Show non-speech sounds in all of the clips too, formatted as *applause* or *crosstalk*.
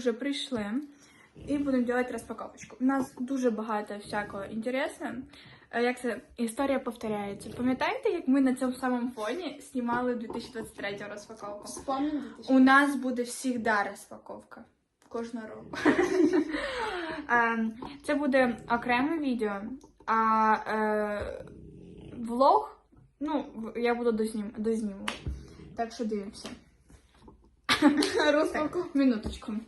вже прийшли і будемо робити розпаковочку. У нас дуже багато всякого інтересного. Е, Як це історія повторяється? Пам'ятаєте, як ми на цьому самому фоні знімали 2023 розпаковку? Вспомним 2000. У нас буде завжди розпаковка. Кожного року. *laughs* Ем, Це буде окреме відео, а е, влог, ну, я буду дознім, дозніму. Так що дивимося. *laughs* Розпаковка. Так,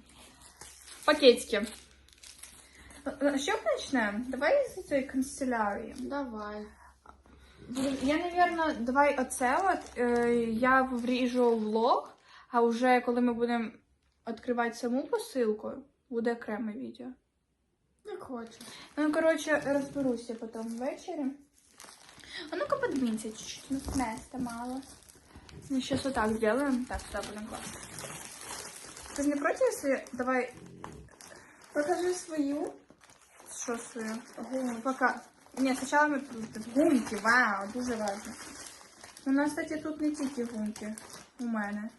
Пакетики. Е, Що почнемо? Давай з цієї канцелярії. Давай. Я, напевно, давай оце от. Е, я вріжу влог, а вже коли ми будемо відкривати саму посилку, буде окреме відео. Як хочеш. Ну, коротше, розберуся потім ввечері. А ну-ка подвинься чуть-чуть, ну места мало. Мы сейчас вот так сделаем. Так, сюда будем класть. Ты не против, если... Давай, Покажи свою. что свою? Гуму, пока... Нет, сначала мы... Гумки, вау, дуже важно. У нас, кстати, тут не тільки гумки. У мене.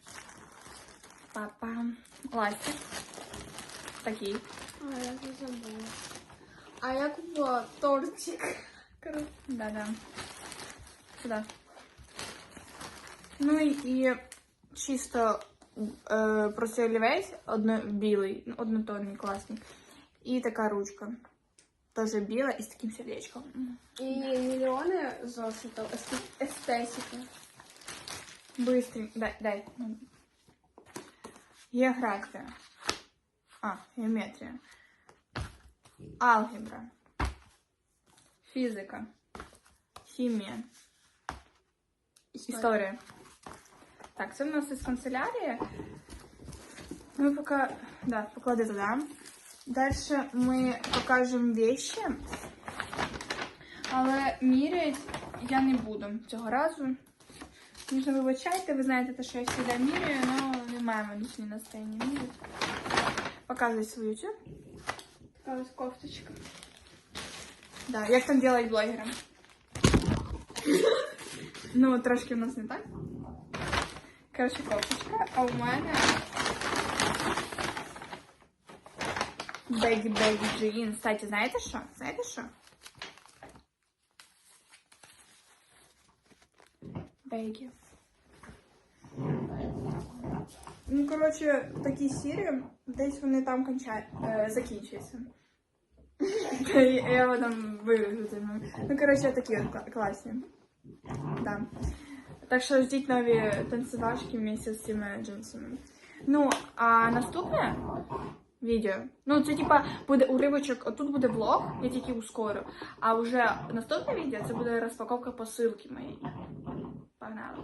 Папа. Ластик. Такий. А, я вже забула. А я купила тортик. Короче. Да-да. Сюда. Ну і, і чисто е, просто олівець, одно, білий, ну, однотонний, класний. І така ручка. Тоже біла і з таким сердечком. І мільйони зошитів. Есте- Естетика. Быстренько. Дай, дай. Географія. А, геометрія. Алгебра. Фізика. Хімія. Історія. Так, це в нас із канцелярії. Ми поки... Да, поклади туди. Дальше ми покажемо вещи. Але міряти я не буду цього разу. Звісно, вибачайте, ви знаєте, те, що я завжди міряю, але немає мене сьогодні настроєння міряти. Показуй свою цю. Така ось кофточка. Да, як там делать блогерам? ну, трошки в нас не так. Коротше, кофточка, а у мене Бегі Бегі Джин. Кстати, знаєте що? Знаєте що? Бегі. Ну, коротше, такі сірі, десь вони там кончають, е, закінчуються. Я я його там виріжу. тим. Ну, коротше, такі от кла- класні. Да. Так що ждіть нові танцювашки вместе з цими джинсами. Ну, а наступне відео. Ну, це типа буде уривочок, отут буде влог, я тільки ускорю. А вже наступне відео це буде розпаковка посилки моєї. Погнали.